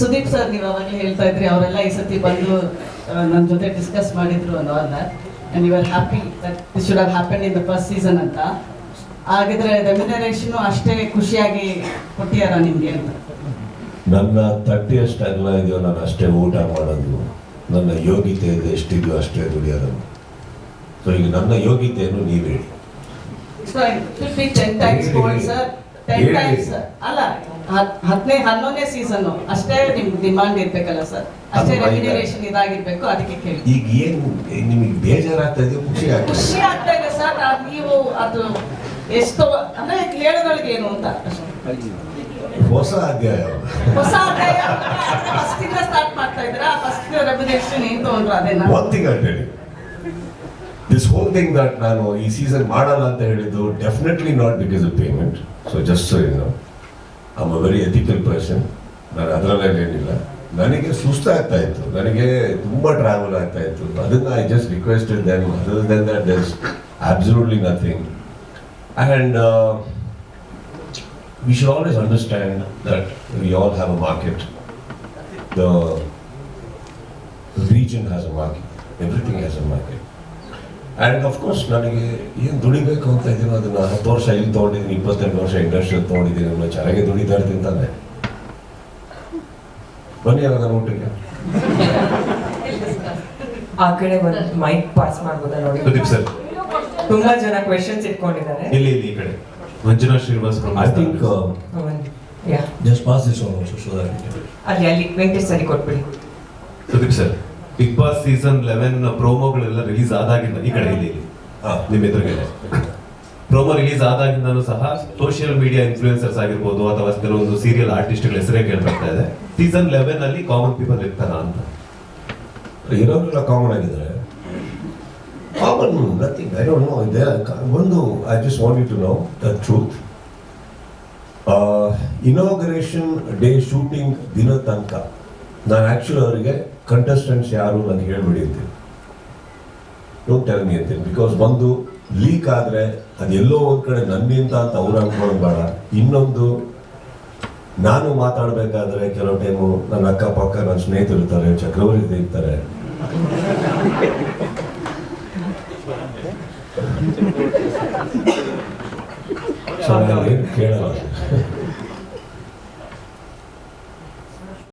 Sudeep sir ನೀವು ಅವಾಗಲೇ ಹೇಳ್ತಾ ಇದ್ರಿ ಅವರೆಲ್ಲ ಈ ಸತಿ ಬಂದು ನನ್ನ ಜೊತೆ ಡಿಸ್ಕಸ್ ಮಾಡಿದ್ರು ಅನ್ನೋ ಅಲ್ಲ and you are happy that this should have happen in the first season ಅಂತ. ಹಾಗಿದ್ರೆ ರೆಮ್ಯುನರೇಷನ್ ಅಷ್ಟೇ ಖುಷಿಯಾಗಿ ಕೊಟ್ಟಿಯಾರ ನಿಮ್ಗೆ ಅಂತ. ನನ್ನ ತಟ್ಟಿ ಅಷ್ಟು ಅಗಲ ಇದೆಯೋ ನಾನು ಅಷ್ಟೇ ಊಟ ಮಾಡೋದು. ನನ್ನ ಯೋಗ್ಯತೆ ಇದೆ ಎಷ್ಟಿದೆಯೋ ಅಷ್ಟೇ ದುಡಿಯೋದು. ಸೊ ಈಗ ನನ್ನ ಯೋಗ್ಯತೆಯನ್ನು ನೀವು ಹೇಳಿ. ಸರ್ ಅಲ್ಲ ಹತ್ತನೇ ಹನ್ನೊಂದನೇ ಸೀಸನ್ ಅಷ್ಟೇ ನಿಮ್ಗೆ ಡಿಮಾಂಡ್ ಇರ್ಬೇಕಲ್ಲ ಸರ್ ಅಷ್ಟೇ ರೆಗ್ಯುಲೇಷನ್ ರೆಮ್ಯುನರೇಷನ್ ಇದಾಗಿರ್ಬೇಕು ಅದಕ್ಕೆ ಕೇಳಿ. ಈಗ ಏನು ನಿಮಗೆ ಬೇಜಾರಾಗ್ತಾ ಖುಷಿ ಆಗ್ತದೆ ಖುಷಿ ಆಗ್ತಾ ಇದೆ ಸರ್ ನೀವು ಅದು ಎಷ್ಟು ಅಂದ್ರೆ ಹೇಳೋದೊಳಗೆ ಏನು ಅಂತ? ಹೊಸ ಅಧ್ಯಾಯ ಹೊಸ ಅಧ್ಯಾಯ ಫಸ್ಟ್ ಇಂದ ಸ್ಟಾರ್ಟ್ ಮಾಡ್ತಾ ಇದ್ದೀರಾ? ಫಸ್ಟ್ ರೆಮ್ಯುನರೇಷನ್ ಏನು ತಗೊಂಡ್ರು ಅದೇನಾ? ಅಂತ ಹೇಳಿ. ದಿಸ್ ಹೋಲ್ ಥಿಂಗ್ ದಟ್ ನಾನು ಈ ಸೀಸನ್ ಮಾಡಲ್ಲ ಅಂತ ಹೇಳಿದ್ದು definitely not because of payment so just so you know uh very ethical person ನಾನು ಅದರಲ್ಲೇನಿಲ್ಲ ನನಗೆ ಸುಸ್ತಾಗ್ತಾ ಇತ್ತು ನನಗೆ ತುಂಬ ಟ್ರಾವೆಲ್ ಆಗ್ತಾ ಇತ್ತು ಅದನ್ನ I just requested then other then that absolutely nothing and we should always understand that we all have a market. The region has a market. Everything has a market. And of course ನನಗೆ ಏನು ದುಡಿಬೇಕು ಅಂತ ಇದ್ದೀನೋ ಅದನ್ನು ಹತ್ತು ವರ್ಷ ಇಲ್ಲಿ ತೊಗೊಂಡಿದ್ದೀನಿ ಇಪ್ಪತ್ತೆಂಟು ವರ್ಷ ಇಂಡಸ್ಟ್ರಿ ತೊಗೊಂಡಿದ್ದೀನಿ ಅನ್ನೋ ಚೆನ್ನಾಗಿ ದುಡಿತಾ ಇರ್ತೀನಿ ತಾನೆ. ಬನ್ನಿ ಯಾವಾಗ ನಾನು ಊಟಕ್ಕೆ. ಆ ಕಡೆ ಒಂದು ಮೈಕ್ ಪಾಸ್ ಮಾಡ್ಬೋದಾ ನೋಡಿ? ಸುದೀಪ್ ಸರ್. ತುಂಬಾ ಜನ ಕ್ವೆಶನ್ಸ್ ಇಟ್ಕೊಂಡಿದ್ದಾರೆ. ಇಲ್ಲಿ ಇಲ್ಲಿ ಈ ಕಡೆ. Manjunath Srinivas I think just pass so that we can. ಅಲ್ಲಿ ಅಲ್ಲಿ ವೆಂಕಟೇಶ್ ಸರಿ ಕೊಟ್ಬಿಡಿ. Sudeep sir. Big Boss season eleven ಪ್ರೋಮೋಗಳೆಲ್ಲ release ಆದಾಗಿಂದ ಈ ಕಡೆ ಇಲ್ಲಿ. ನಿಮ್ಮ ಎದುರುಗಡೆ. ಪ್ರೋಮೋ ರಿಲೀಸ್ ಆದಾಗಿಂದನೂ ಸಹ ಸೋಷಿಯಲ್ ಮೀಡಿಯಾ ಇನ್ಫ್ಲೂಯೆನ್ಸರ್ಸ್ ಆಗಿರ್ಬೋದು ಅಥವಾ ಕೆಲವೊಂದು ಸೀರಿಯಲ್ ಆರ್ಟಿಸ್ಟ್ಗಳ ಹೆಸರೇ ಕೇಳ್ಬರ್ತಾ ಇದೆ. ಸೀಸನ್ ಲೆವೆನ್ ಅಲ್ಲಿ ಕಾಮನ್ ಪೀಪಲ್ ಇರ್ತಾರ ಅಂತ? ಇರೋರೆಲ್ಲ ಕಾಮನ್ ಆಗಿದ್ರೆ common nothing I don't know ಇದೆ. ಒಂದು I just want you to know the truth inauguration day shooting ದಿನ ತನಕ. ನಾನು ಆ್ಯಕ್ಚುಲಿ ಅವರಿಗೆ ಕಂಟೆಸ್ಟೆಂಟ್ಸ್ ಯಾರು ನನಗೆ ಹೇಳ್ಬಿಡಿ ಅಂತೀನಿ ಡೋಂಟ್ ಟೆಲ್ ಮಿ ಅಂತೀನಿ ಬಿಕಾಸ್ ಒಂದು ಲೀಕ್ ಆದರೆ ಅದು ಎಲ್ಲೋ ಒಂದು ಕಡೆ ನನ್ನಿಂದ ಅಂತ ಅವ್ರು ಅನ್ಕೊಳ್ಳೋದು ಇನ್ನೊಂದು, ನಾನು ಮಾತಾಡಬೇಕಾದ್ರೆ ಕೆಲವು ಟೈಮು ನನ್ನ ಅಕ್ಕಪಕ್ಕ ನನ್ನ ಸ್ನೇಹಿತರು ಇರ್ತಾರೆ, ಚಕ್ರವರ್ತಿ ಇರ್ತಾರೆ. ಕೇಳಲ್ಲ.